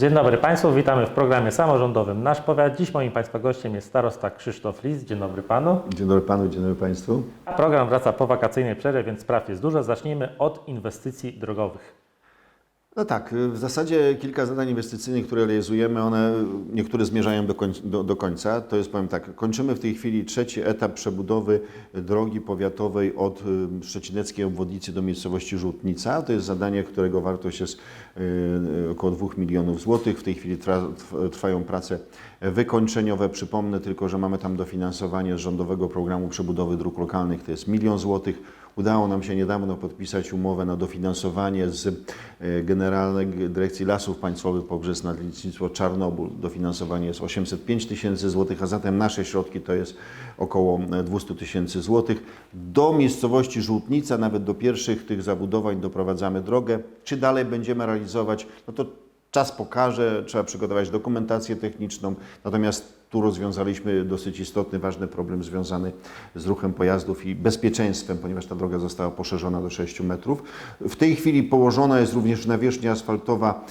Dzień dobry Państwu, witamy w programie samorządowym Nasz Powiat. Dziś moim Państwa gościem jest starosta Krzysztof Lis. Dzień dobry Panu. Dzień dobry Panu, dzień dobry Państwu. A program wraca po wakacyjnej przerwie, więc spraw jest dużo. Zacznijmy od inwestycji drogowych. No tak, w zasadzie kilka zadań inwestycyjnych, które realizujemy, one niektóre zmierzają do końca, do, do końca. To jest, powiem tak, kończymy w tej chwili trzeci etap przebudowy drogi powiatowej od y, szczecineckiej obwodnicy do miejscowości Żółtnica. To jest zadanie, którego wartość jest y, y, około 2 milionów złotych. W tej chwili trwa, trwają prace wykończeniowe. Przypomnę tylko, że mamy tam dofinansowanie z rządowego programu przebudowy dróg lokalnych, to jest milion złotych. Udało nam się niedawno podpisać umowę na dofinansowanie z e, Generalnej Dyrekcji Lasów Państwowych poprzez Nadleśnictwo Czarnoból. Dofinansowanie jest 805 tysięcy złotych, a zatem nasze środki to jest około 200 tysięcy złotych. Do miejscowości Żółtnica, nawet do pierwszych tych zabudowań doprowadzamy drogę. Czy dalej będziemy realizować, no to czas pokaże, trzeba przygotować dokumentację techniczną, natomiast tu rozwiązaliśmy dosyć istotny, ważny problem związany z ruchem pojazdów i bezpieczeństwem, ponieważ ta droga została poszerzona do 6 metrów. W tej chwili położona jest również nawierzchnia asfaltowa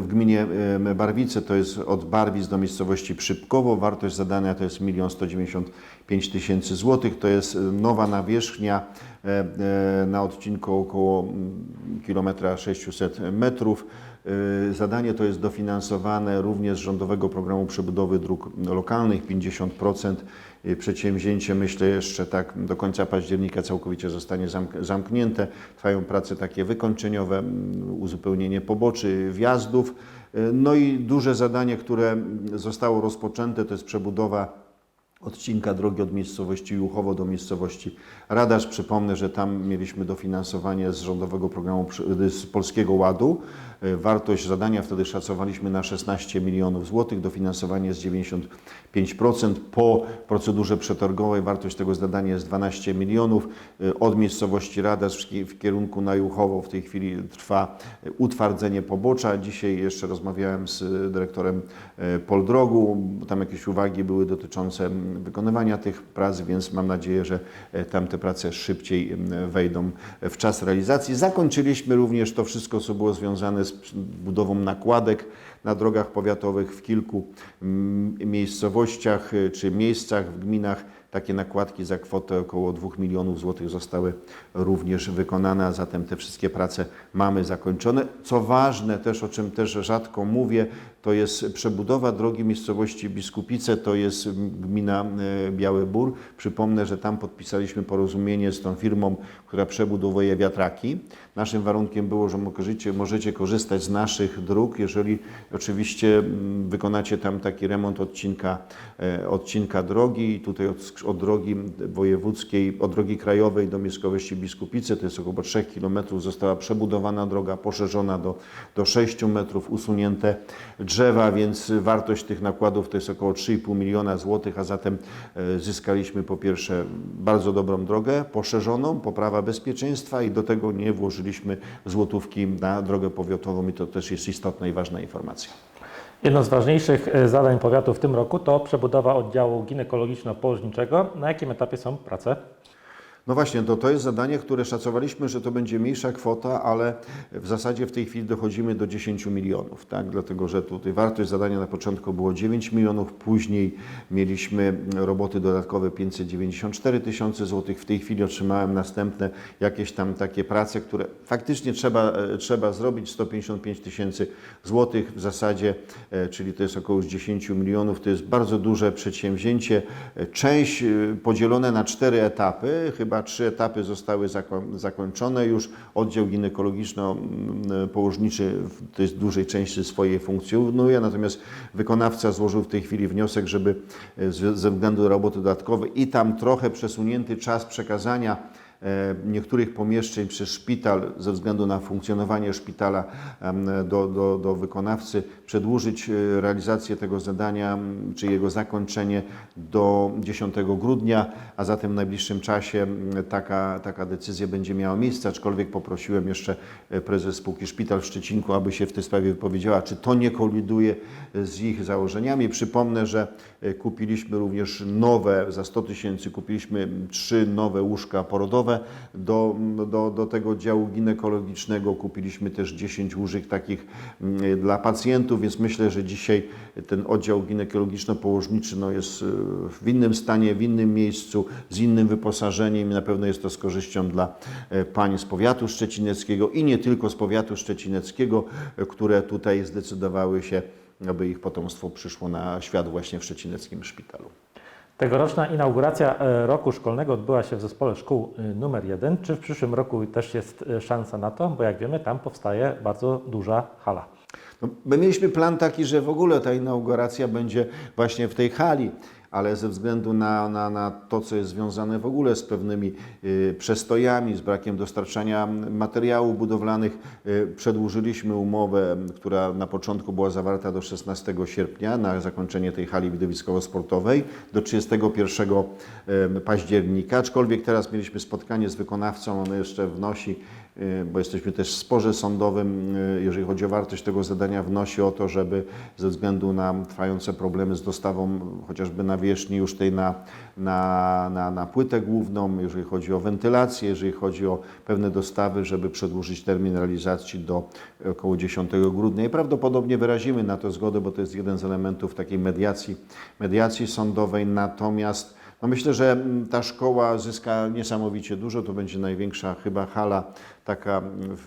w gminie Barwice, to jest od Barwic do miejscowości Przypkowo. Wartość zadania to jest 1 195 tysięcy złotych. To jest nowa nawierzchnia e, na odcinku około mm, kilometra 600 metrów. Y, Zadanie to jest dofinansowane również z Rządowego Programu Przebudowy Dróg Lokalnych, 50%. Y, Przedsięwzięcie, myślę, jeszcze tak do końca października całkowicie zostanie zamk- zamknięte. Trwają prace takie wykończeniowe, mm, uzupełnienie poboczy, wjazdów. Y, No i duże zadanie, które zostało rozpoczęte, to jest przebudowa odcinka drogi od miejscowości Juchowo do miejscowości Radarz. Przypomnę, że tam mieliśmy dofinansowanie z rządowego programu, z Polskiego Ładu. E, Wartość zadania wtedy szacowaliśmy na 16 milionów złotych, dofinansowanie jest 95%. Po procedurze przetargowej wartość tego zadania jest 12 milionów. E, Od miejscowości Radarz w ki- w kierunku na Juchowo w tej chwili trwa e, utwardzenie pobocza. Dzisiaj jeszcze rozmawiałem z dyrektorem Poldrogu, tam jakieś uwagi były dotyczące mm, wykonywania tych prac, więc mam nadzieję, że e, tam te prace szybciej wejdą w czas realizacji. Zakończyliśmy również to wszystko, co było związane z budową nakładek na drogach powiatowych w kilku miejscowościach y, czy miejscach w gminach. Takie nakładki za kwotę około 2 milionów złotych zostały również wykonane, a zatem te wszystkie prace mamy zakończone. Co ważne też, o czym też rzadko mówię, to jest przebudowa drogi miejscowości Biskupice, to jest gmina e, Biały Bór. Przypomnę, że tam podpisaliśmy porozumienie z tą firmą, która przebudowuje wiatraki. Naszym warunkiem było, że możecie, możecie korzystać z naszych dróg, jeżeli oczywiście mm, wykonacie tam taki remont odcinka, e, odcinka drogi tutaj od, od drogi wojewódzkiej, od drogi krajowej do miejscowości Biskupice, to jest około 3 km, została przebudowana droga, poszerzona do, do 6 metrów, usunięte drzewa, więc wartość tych nakładów to jest około 3,5 miliona złotych, a zatem e, zyskaliśmy po pierwsze bardzo dobrą drogę, poszerzoną, poprawa bezpieczeństwa i do tego nie włożyliśmy złotówki na drogę powiatową i to też jest istotna i ważna informacja. Jedno z ważniejszych e, zadań powiatu w tym roku to przebudowa oddziału ginekologiczno-położniczego. Na jakim etapie są prace? No właśnie, to, to jest zadanie, które szacowaliśmy, że to będzie mniejsza kwota, ale w zasadzie w tej chwili dochodzimy do 10 milionów, tak? dlatego że tutaj wartość zadania na początku było 9 milionów, później mieliśmy roboty dodatkowe 594 tysiące złotych, w tej chwili otrzymałem następne jakieś tam takie prace, które faktycznie trzeba, trzeba zrobić, 155 tysięcy złotych w zasadzie, e, czyli to jest około już 10 milionów, to jest bardzo duże przedsięwzięcie, E, część e, podzielone na cztery etapy, chyba trzy etapy zostały zako- zakończone już. Oddział ginekologiczno-położniczy w tej dużej części swojej funkcjonuje, natomiast wykonawca złożył w tej chwili wniosek, żeby e, ze względu na roboty dodatkowe i tam trochę przesunięty czas przekazania niektórych pomieszczeń przez szpital ze względu na funkcjonowanie szpitala do, do, do wykonawcy przedłużyć e, realizację tego zadania czy jego zakończenie do 10 grudnia, a zatem w najbliższym czasie taka, taka decyzja będzie miała miejsce, aczkolwiek poprosiłem jeszcze e, prezes spółki Szpital w Szczecinku, aby się w tej sprawie wypowiedziała, czy to nie koliduje z ich założeniami. Przypomnę, że e, kupiliśmy również nowe, za 100 tysięcy kupiliśmy trzy nowe łóżka porodowe, porodowe. Do, do, do tego działu ginekologicznego kupiliśmy też 10 łóżek takich mm, dla pacjentów, więc myślę, że dzisiaj ten oddział ginekologiczno-położniczy no, jest y, w innym stanie, w innym miejscu, z innym wyposażeniem i na pewno jest to z korzyścią dla e, pań z powiatu szczecineckiego i nie tylko z powiatu szczecineckiego, e, które tutaj zdecydowały się, aby ich potomstwo przyszło na świat właśnie w szczecineckim szpitalu. Tegoroczna inauguracja e, roku szkolnego odbyła się w zespole szkół e, numer 1. Czy w przyszłym roku też jest e, szansa na to? Bo jak wiemy, tam powstaje bardzo duża hala. No, my mieliśmy plan taki, że w ogóle ta inauguracja będzie właśnie w tej hali, ale ze względu na, na, na to, co jest związane w ogóle z pewnymi y, przestojami, z brakiem dostarczania materiałów budowlanych, y, przedłużyliśmy umowę, która na początku była zawarta do 16 sierpnia na zakończenie tej hali widowiskowo-sportowej do 31 y, października, aczkolwiek teraz mieliśmy spotkanie z wykonawcą, on jeszcze wnosi bo jesteśmy też w sporze sądowym, y, jeżeli chodzi o wartość tego zadania, wnosi o to, żeby ze względu na trwające problemy z dostawą chociażby nawierzchni już tej na, na, na, na płytę główną, jeżeli chodzi o wentylację, jeżeli chodzi o pewne dostawy, żeby przedłużyć termin realizacji do około 10 grudnia. I prawdopodobnie wyrazimy na to zgodę, bo to jest jeden z elementów takiej mediacji, mediacji sądowej. Natomiast no myślę, że mm, ta szkoła zyska niesamowicie dużo. To będzie największa chyba hala taka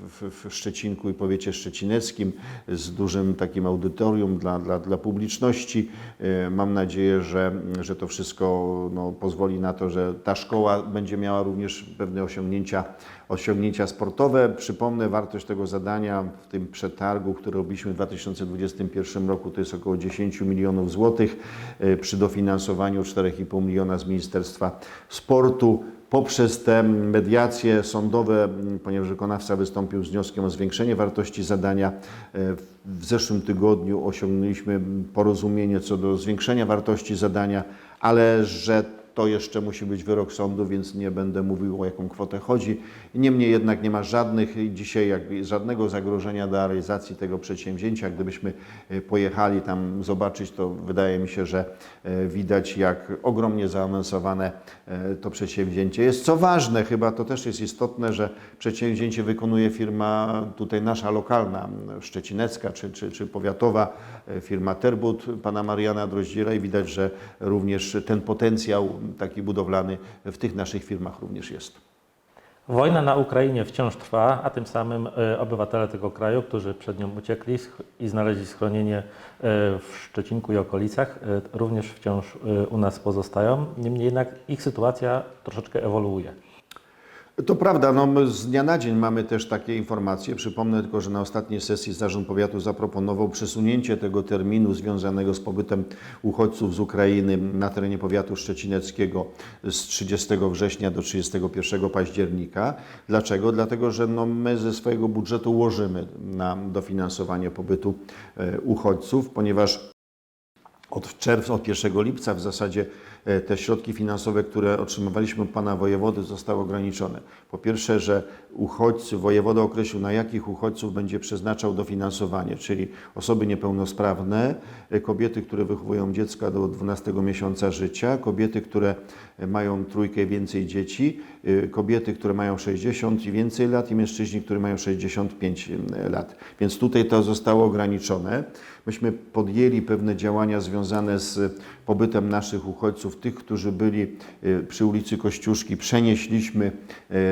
w, w, Szczecinku i powiecie szczecineckim z dużym takim audytorium dla, dla, dla publiczności. E, Mam nadzieję, że, że to wszystko no, pozwoli na to, że ta szkoła będzie miała również pewne osiągnięcia, osiągnięcia sportowe. Przypomnę wartość tego zadania w tym przetargu, który robiliśmy w 2021 roku, to jest około 10 milionów złotych e, przy dofinansowaniu 4,5 miliona z Ministerstwa Sportu. Poprzez te mediacje sądowe, ponieważ wykonawca wystąpił z wnioskiem o zwiększenie wartości zadania, e, w zeszłym tygodniu osiągnęliśmy porozumienie co do zwiększenia wartości zadania, ale że to jeszcze musi być wyrok sądu, więc nie będę mówił o jaką kwotę chodzi. Niemniej jednak nie ma żadnych dzisiaj jakby żadnego zagrożenia dla realizacji tego przedsięwzięcia. Gdybyśmy e, pojechali tam zobaczyć, to wydaje mi się, że e, widać jak ogromnie zaawansowane e, to przedsięwzięcie jest. Co ważne, chyba to też jest istotne, że przedsięwzięcie wykonuje firma tutaj nasza lokalna, szczecinecka czy, czy, czy powiatowa, firma Terbut pana Mariana Droździela i widać, że również ten potencjał taki budowlany w tych naszych firmach również jest. Wojna na Ukrainie wciąż trwa, a tym samym e, obywatele tego kraju, którzy przed nią uciekli i znaleźli schronienie e, w Szczecinku i okolicach, e, również wciąż u nas pozostają. Niemniej jednak ich sytuacja troszeczkę ewoluuje. To prawda, no z dnia na dzień mamy też takie informacje. Przypomnę tylko, że na ostatniej sesji Zarząd Powiatu zaproponował przesunięcie tego terminu związanego z pobytem uchodźców z Ukrainy na terenie powiatu szczecineckiego z 30 września do 31 października. Dlaczego? Dlatego, że no my ze swojego budżetu łożymy na dofinansowanie pobytu e, uchodźców, ponieważ od czerwca, od 1 lipca w zasadzie te środki finansowe, które otrzymywaliśmy od pana wojewody, zostały ograniczone. Po pierwsze, że uchodźcy, wojewoda określił, na jakich uchodźców będzie przeznaczał dofinansowanie, czyli osoby niepełnosprawne, e, kobiety, które wychowują dziecka do 12 miesiąca życia, kobiety, które e, mają trójkę więcej dzieci, e, kobiety, które mają 60 i więcej lat i mężczyźni, którzy mają 65 lat. Więc tutaj to zostało ograniczone. Myśmy podjęli pewne działania związane z pobytem naszych uchodźców, tych, którzy byli y, przy ulicy Kościuszki, przenieśliśmy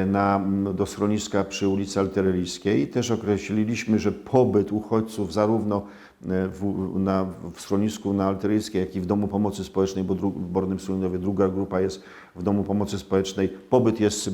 y, na, do schroniska przy ulicy Alteryjskiej. Też określiliśmy, że pobyt uchodźców zarówno y, w, na, w schronisku na Alteryjskiej, jak i w Domu Pomocy Społecznej, bo dru, w Bornym Sulinowie druga grupa jest w Domu Pomocy Społecznej. Pobyt jest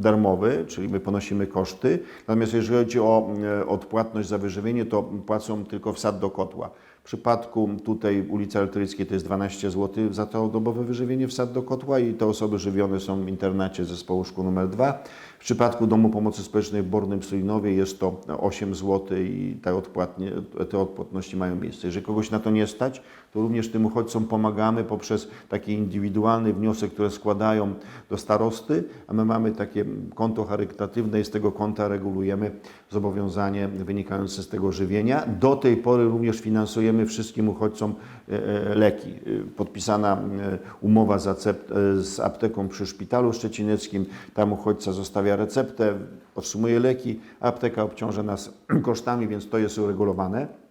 darmowy, czyli my ponosimy koszty. Natomiast jeżeli chodzi o odpłatność za wyżywienie, to płacą tylko wsad do kotła. W przypadku tutaj ulicy Alteryckiej to jest 12 zł za to dobowe wyżywienie wsad do kotła i te osoby żywione są w internacie zespołu szkół numer 2. W przypadku Domu Pomocy Społecznej w Bornym Sulinowie jest to 8 zł i te, odpłatnie, te odpłatności mają miejsce. Jeżeli kogoś na to nie stać, to również tym uchodźcom pomagamy poprzez taki indywidualny wniosek, które składają do starosty, a my mamy takie konto charytatywne i z tego konta regulujemy zobowiązanie wynikające z tego żywienia. Do tej pory również finansujemy wszystkim uchodźcom leki. E, Podpisana e, umowa z, e, apteką przy szpitalu szczecineckim. Tam uchodźca zostawia receptę, otrzymuje leki, apteka obciąża nas kosztami, więc to jest uregulowane.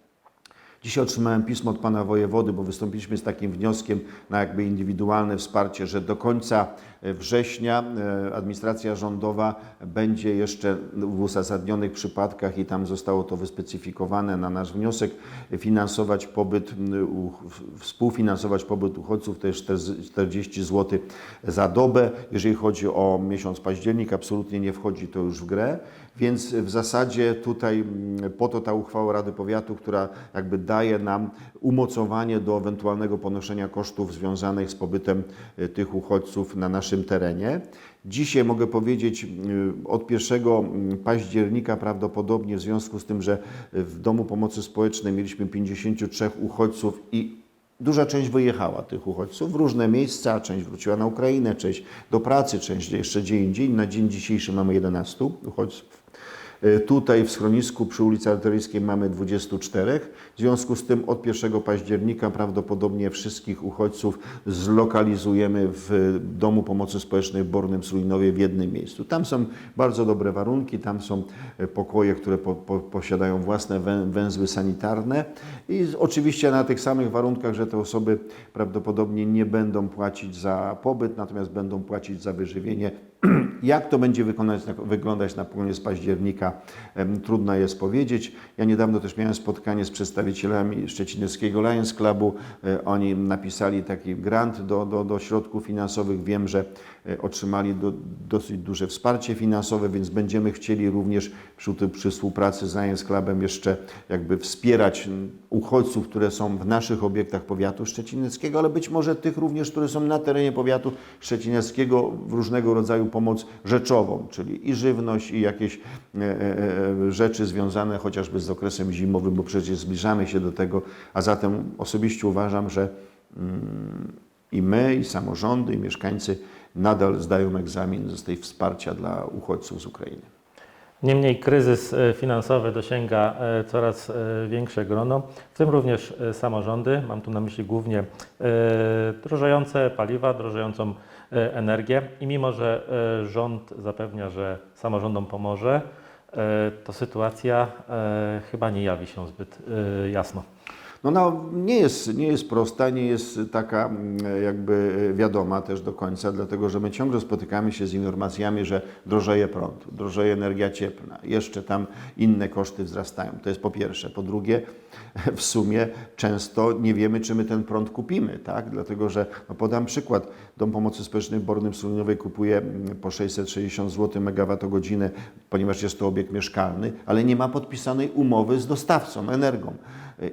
Dzisiaj otrzymałem pismo od pana wojewody, bo wystąpiliśmy z takim wnioskiem na jakby indywidualne wsparcie, że do końca e, września e, administracja rządowa będzie jeszcze w uzasadnionych przypadkach i tam zostało to wyspecyfikowane na nasz wniosek finansować pobyt, współfinansować pobyt uchodźców, to jest 40 zł za dobę. Jeżeli chodzi o miesiąc październik, absolutnie nie wchodzi to już w grę. Więc w zasadzie tutaj mm, po to ta uchwała Rady Powiatu, która jakby daje nam umocowanie do ewentualnego ponoszenia kosztów związanych z pobytem e, tych uchodźców na naszym terenie. Dzisiaj mogę powiedzieć, od 1 października prawdopodobnie w związku z tym, że w Domu Pomocy Społecznej mieliśmy 53 uchodźców i Duża część wyjechała tych uchodźców w różne miejsca, część wróciła na Ukrainę, część do pracy, część jeszcze gdzie indziej. Na dzień dzisiejszy mamy 11 uchodźców. Y, Tutaj w schronisku przy ulicy Artyryjskiej mamy 24. W związku z tym od 1 października prawdopodobnie wszystkich uchodźców zlokalizujemy w Domu Pomocy Społecznej w Bornym Sulinowie w jednym miejscu. Tam są bardzo dobre warunki, tam są e, pokoje, które po, po, posiadają własne wę- węzły sanitarne i oczywiście na tych samych warunkach, że te osoby prawdopodobnie nie będą płacić za pobyt, natomiast będą płacić za wyżywienie jak to będzie wyglądać na koniec października, trudno jest powiedzieć. Ja niedawno też miałem spotkanie z przedstawicielami Szczecineckiego Lions Clubu. E, Oni napisali taki grant do, do, do środków finansowych. Wiem, że otrzymali do, dosyć duże wsparcie finansowe, więc będziemy chcieli również przy, przy współpracy z Lions Clubem jeszcze jakby wspierać uchodźców, które są w naszych obiektach powiatu szczecineckiego, ale być może tych również, które są na terenie powiatu szczecineckiego w różnego rodzaju pomoc rzeczową, czyli i żywność, i jakieś e, e, e, rzeczy związane chociażby z okresem zimowym, bo przecież zbliżamy się do tego, a zatem osobiście uważam, że mm, i my, i samorządy, i mieszkańcy nadal zdają egzamin z tej wsparcia dla uchodźców z Ukrainy. Niemniej kryzys e, finansowy dosięga e, coraz e, większe grono, w tym również samorządy. Mam tu na myśli głównie drożejące paliwa, drożejącą energię i mimo, że rząd zapewnia, że samorządom pomoże, to sytuacja chyba nie jawi się zbyt jasno. No, no nie, jest, nie jest prosta, nie jest taka mm, jakby wiadoma też do końca, dlatego że my ciągle spotykamy się z informacjami, że drożeje prąd, drożeje energia cieplna, jeszcze tam inne koszty wzrastają. To jest po pierwsze. Po drugie, w sumie często nie wiemy, czy my ten prąd kupimy, tak? Dlatego, że no podam przykład. Dom Pomocy Społecznej w Bornym Sulinowej kupuje mm, po 660 zł megawattogodzinę, ponieważ jest to obiekt mieszkalny, ale nie ma podpisanej umowy z dostawcą, energią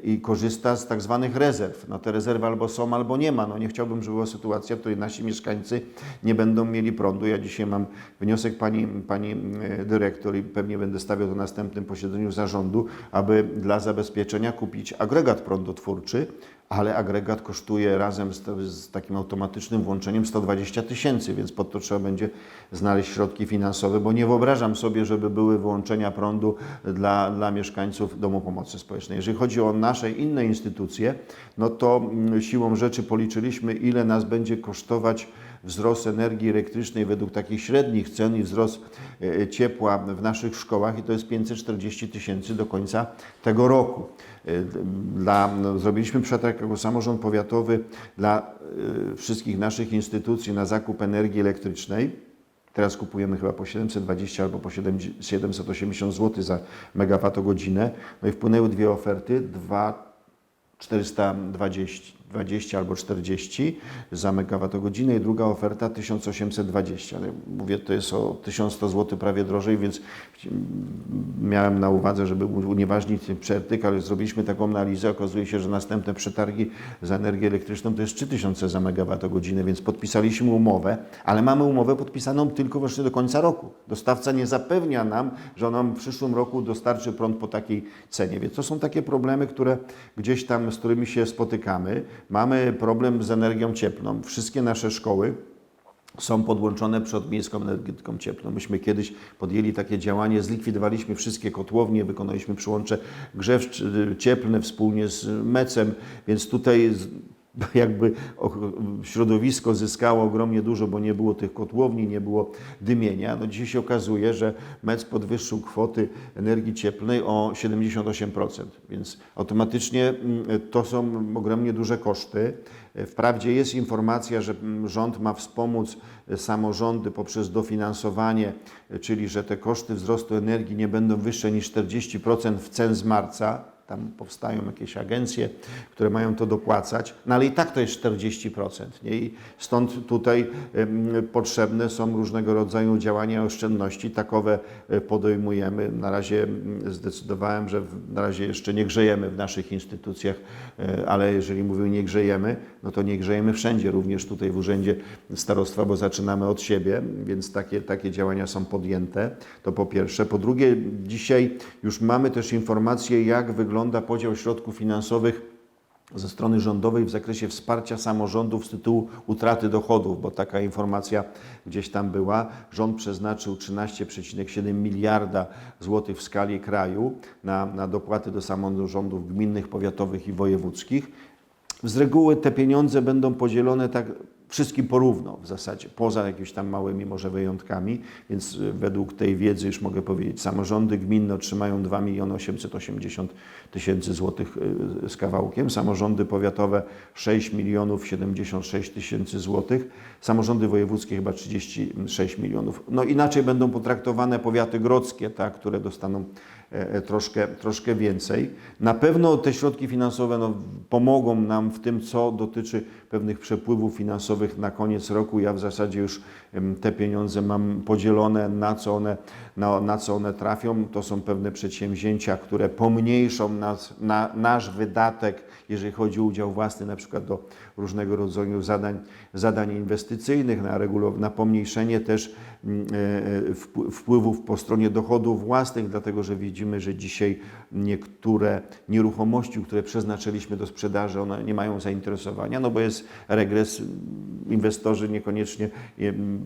i korzysta z tak zwanych rezerw. No te rezerwy albo są, albo nie ma. No nie chciałbym, żeby była sytuacja, w której nasi mieszkańcy nie będą mieli prądu. Ja dzisiaj mam wniosek pani, pani e, dyrektor i pewnie będę stawiał to na następnym posiedzeniu zarządu, aby dla zabezpieczenia kupić agregat prądotwórczy, ale agregat kosztuje razem z, z takim automatycznym włączeniem 120 tysięcy, więc pod to trzeba będzie znaleźć środki finansowe, bo nie wyobrażam sobie, żeby były wyłączenia prądu dla, dla mieszkańców Domu Pomocy Społecznej. Jeżeli chodzi o nasze inne instytucje, no to mm, siłą rzeczy policzyliśmy, ile nas będzie kosztować wzrost energii elektrycznej według takich średnich cen i wzrost e, ciepła w naszych szkołach i to jest 540 tysięcy do końca tego roku. E, Dla, no, zrobiliśmy przetarg jako samorząd powiatowy dla e, wszystkich naszych instytucji na zakup energii elektrycznej. Teraz kupujemy chyba po 720 albo po 7 780 zł za megawattogodzinę. No i wpłynęły dwie oferty, dwa 420 20 albo 40 za megawattogodzinę i druga oferta 1820. Ale mówię, to jest o 1100 zł prawie drożej, więc miałem na uwadze, żeby unieważnić ten przetarg, ale zrobiliśmy taką analizę. Okazuje się, że następne przetargi za energię elektryczną to jest 3000 za megawattogodzinę, więc podpisaliśmy umowę, ale mamy umowę podpisaną tylko właśnie do końca roku. Dostawca nie zapewnia nam, że on nam w przyszłym roku dostarczy prąd po takiej cenie. Więc to są takie problemy, które gdzieś tam, z którymi się spotykamy. Mamy problem z energią cieplną. Wszystkie nasze szkoły są podłączone przed miejską energetyką cieplną. Myśmy kiedyś podjęli takie działanie, zlikwidowaliśmy wszystkie kotłownie, wykonaliśmy przyłącze grzewcze, cieplne wspólnie z MEC-em, więc tutaj jakby środowisko zyskało ogromnie dużo, bo nie było tych kotłowni, nie było dymienia. No dzisiaj się okazuje, że MEC podwyższył kwoty energii cieplnej o 78%, więc automatycznie mm, to są ogromnie duże koszty. Wprawdzie jest informacja, że mm, rząd ma wspomóc e, samorządy poprzez dofinansowanie, e, czyli że te koszty wzrostu energii nie będą wyższe niż 40% w cen z marca. Tam powstają jakieś agencje, które mają to dopłacać, no ale i tak to jest 40%. Nie? I stąd tutaj potrzebne są różnego rodzaju działania oszczędności. Takowe e, podejmujemy. Na razie zdecydowałem, że na razie jeszcze nie grzejemy w naszych instytucjach, e, ale jeżeli mówię nie grzejemy, no to nie grzejemy wszędzie, również tutaj w Urzędzie Starostwa, bo zaczynamy od siebie, więc takie, takie działania są podjęte. To po pierwsze. Po drugie, dzisiaj już mamy też informacje, jak wygląda podział środków finansowych ze strony rządowej w zakresie wsparcia samorządów z tytułu utraty dochodów, bo taka informacja gdzieś tam była. Rząd przeznaczył 13,7 miliarda złotych w skali kraju na, na dopłaty do samorządów gminnych, powiatowych i wojewódzkich. Z reguły te pieniądze będą podzielone tak wszystkim porówno w zasadzie, poza jakimiś tam małymi może wyjątkami, więc y, według tej wiedzy już mogę powiedzieć, samorządy gminne otrzymają 2 miliony 880 tysięcy złotych y, z kawałkiem, samorządy powiatowe 6 milionów 76 tysięcy złotych, samorządy wojewódzkie chyba 36 milionów. No inaczej będą potraktowane powiaty grodzkie, tak, które dostaną troszkę, troszkę więcej. Na pewno te środki finansowe no, pomogą nam w tym, co dotyczy pewnych przepływów finansowych na koniec roku. Ja w zasadzie już te pieniądze mam podzielone, na co one, na, na co one trafią. To są pewne przedsięwzięcia, które pomniejszą nas, na, nasz wydatek, jeżeli chodzi o udział własny, na przykład do różnego rodzaju zadań, zadań inwestycyjnych, na, regulow- na pomniejszenie też mm, e, wpł- wpływów po stronie dochodów własnych, dlatego że widzimy, że dzisiaj niektóre nieruchomości, które przeznaczyliśmy do sprzedaży, one nie mają zainteresowania, no bo jest regres, inwestorzy niekoniecznie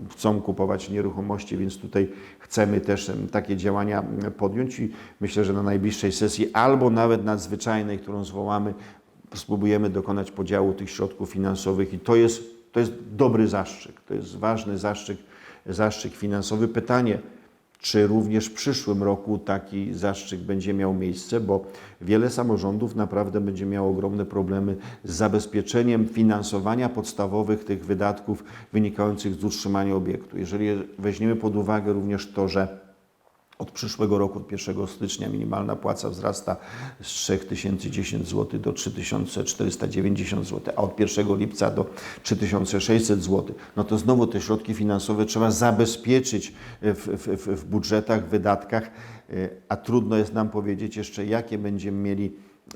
chcą kupować nieruchomości, więc tutaj chcemy też takie działania podjąć i myślę, że na najbliższej sesji albo nawet nadzwyczajnej, którą zwołamy, spróbujemy dokonać podziału tych środków finansowych i to jest, to jest dobry zastrzyk, to jest ważny zastrzyk, zastrzyk finansowy. Pytanie, czy również w przyszłym roku taki zastrzyk będzie miał miejsce, bo wiele samorządów naprawdę będzie miało ogromne problemy z zabezpieczeniem finansowania podstawowych tych wydatków wynikających z utrzymania obiektu. Jeżeli weźmiemy pod uwagę również to, że od przyszłego roku, od 1 stycznia minimalna płaca wzrasta z 3010 zł do 3490 zł, a od 1 lipca do 3600 zł. No to znowu te środki finansowe trzeba zabezpieczyć w, w, w, budżetach, wydatkach, y, a trudno jest nam powiedzieć jeszcze, jakie będziemy mieli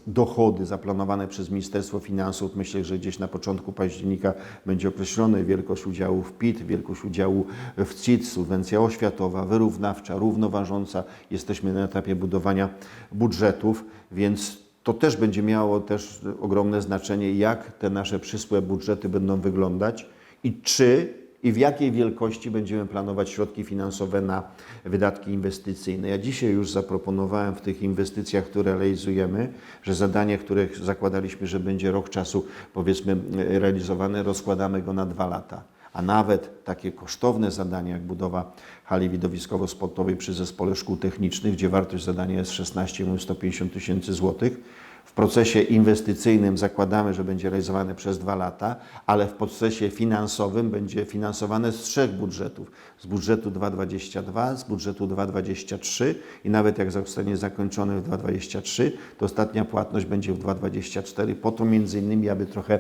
dochody zaplanowane przez Ministerstwo Finansów. Myślę, że gdzieś na początku października będzie określona wielkość udziału w PIT, wielkość udziału w CIT, subwencja oświatowa, wyrównawcza, równoważąca. Jesteśmy na etapie budowania budżetów, więc to też będzie miało też ogromne znaczenie, jak te nasze przyszłe budżety będą wyglądać i czy i w jakiej wielkości będziemy planować środki finansowe na wydatki inwestycyjne. Ja dzisiaj już zaproponowałem w tych inwestycjach, które realizujemy, że zadanie, które zakładaliśmy, że będzie rok czasu powiedzmy realizowane, rozkładamy go na dwa lata. A nawet takie kosztowne zadania, jak budowa hali widowiskowo-sportowej przy Zespole Szkół Technicznych, gdzie wartość zadania jest 16 150 tysięcy złotych, w procesie inwestycyjnym zakładamy, że będzie realizowane przez dwa lata, ale w procesie finansowym będzie finansowane z trzech budżetów. Z budżetu 2,22, z budżetu 2,23 i nawet jak zostanie zakończony w 2,23, to ostatnia płatność będzie w 2,24. Po to między innymi, aby trochę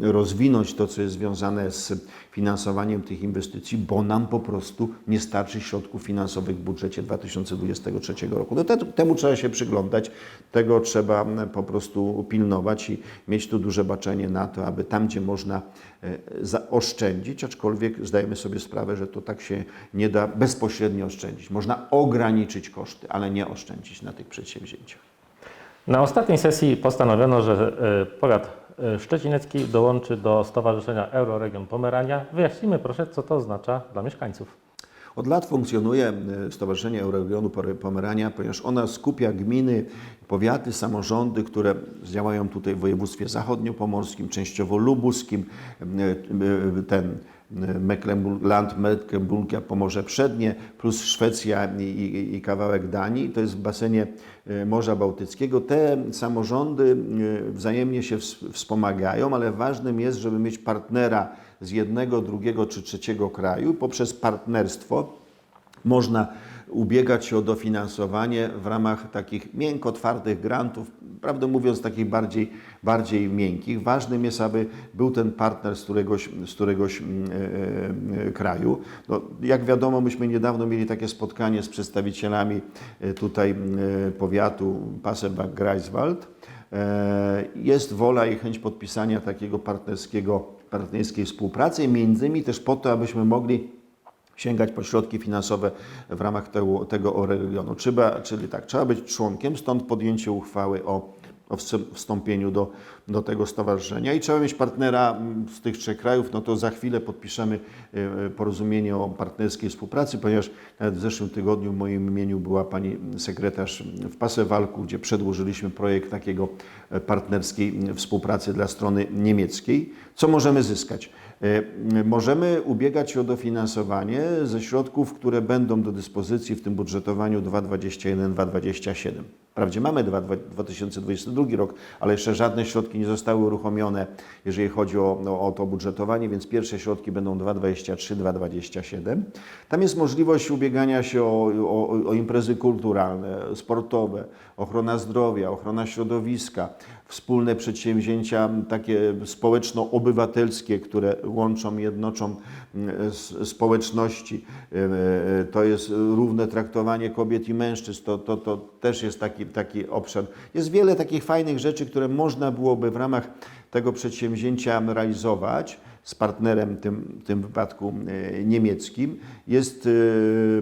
rozwinąć to, co jest związane z finansowaniem tych inwestycji, bo nam po prostu nie starczy środków finansowych w budżecie 2023 roku. No te, temu trzeba się przyglądać, tego trzeba po prostu pilnować i mieć tu duże baczenie na to, aby tam, gdzie można e, zaoszczędzić, aczkolwiek zdajemy sobie sprawę, że to tak się nie da bezpośrednio oszczędzić. Można ograniczyć koszty, ale nie oszczędzić na tych przedsięwzięciach. Na ostatniej sesji postanowiono, że e, e, Szczecinecki dołączy do Stowarzyszenia Euroregion Pomerania. Wyjaśnijmy proszę, co to oznacza dla mieszkańców. Od lat funkcjonuje e, Stowarzyszenie Euroregionu Pomerania, ponieważ ona skupia gminy, powiaty, samorządy, które działają tutaj w województwie zachodniopomorskim, częściowo lubuskim, e, e, ten Mecklenburg-Land, Mecklenburgia, Pomorze Przednie, plus Szwecja i, i, i kawałek Danii. To jest w basenie e, Morza Bałtyckiego. Te samorządy e, wzajemnie się ws- wspomagają, ale ważnym jest, żeby mieć partnera z jednego, drugiego czy trzeciego kraju. Poprzez partnerstwo można ubiegać się o dofinansowanie w ramach takich miękko twardych grantów, prawdę mówiąc takich bardziej, bardziej miękkich. Ważnym jest, aby był ten partner z któregoś, z któregoś mm, e, e, kraju. No, jak wiadomo, myśmy niedawno mieli takie spotkanie z przedstawicielami e, tutaj e, powiatu Pasebach-Greifswald. E, Jest wola i chęć podpisania takiego partnerskiego, partnerskiej współpracy, między innymi też po to, abyśmy mogli sięgać po środki finansowe w ramach tego, tego regionu. Trzeba, czyli tak, trzeba być członkiem, stąd podjęcie uchwały o, o wstąpieniu do, do tego stowarzyszenia i trzeba mieć partnera mm, z tych trzech krajów, no to za chwilę podpiszemy e, porozumienie o partnerskiej współpracy, ponieważ nawet w zeszłym tygodniu w moim imieniu była pani sekretarz w Pasewalku, gdzie przedłożyliśmy projekt takiego partnerskiej współpracy dla strony niemieckiej. Co możemy zyskać? E, Możemy ubiegać się o dofinansowanie ze środków, które będą do dyspozycji w tym budżetowaniu 2021-2027. Wprawdzie mamy dwa- dwa- 2022 rok, ale jeszcze żadne środki nie zostały uruchomione, jeżeli chodzi o, o, o to budżetowanie, więc pierwsze środki będą 2023-2027. Tam jest możliwość ubiegania się o, o, o imprezy kulturalne, sportowe, ochrona zdrowia, ochrona środowiska, wspólne przedsięwzięcia takie społeczno-obywatelskie, które łączą, jednoczą społeczności. E, e, To jest równe traktowanie kobiet i mężczyzn. To, to, to też jest taki, taki obszar. Jest wiele takich fajnych rzeczy, które można byłoby w ramach tego przedsięwzięcia realizować z partnerem, tym, w tym wypadku e, niemieckim. Jest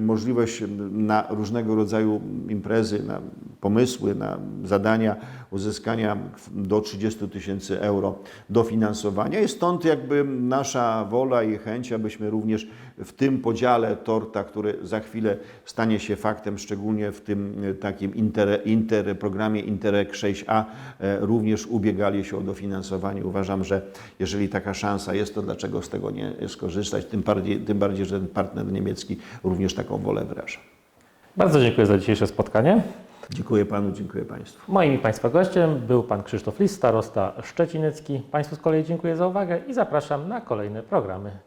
możliwość na różnego rodzaju imprezy, na pomysły, na zadania uzyskania do 30 tysięcy euro dofinansowania i stąd jakby nasza wola i chęć, abyśmy również w tym podziale torta, który za chwilę stanie się faktem, szczególnie w tym e, takim inter, inter, programie Interreg 6a, e, również ubiegali się o dofinansowanie. Uważam, że jeżeli taka szansa jest, to dlaczego z tego nie skorzystać? Tym bardziej, tym bardziej że ten partner niemiecki również taką wolę wyraża. Bardzo dziękuję za dzisiejsze spotkanie. Dziękuję Panu, dziękuję Państwu. Moim i Państwa gościem był Pan Krzysztof Lis, starosta szczecinecki. Państwu z kolei dziękuję za uwagę i zapraszam na kolejne programy.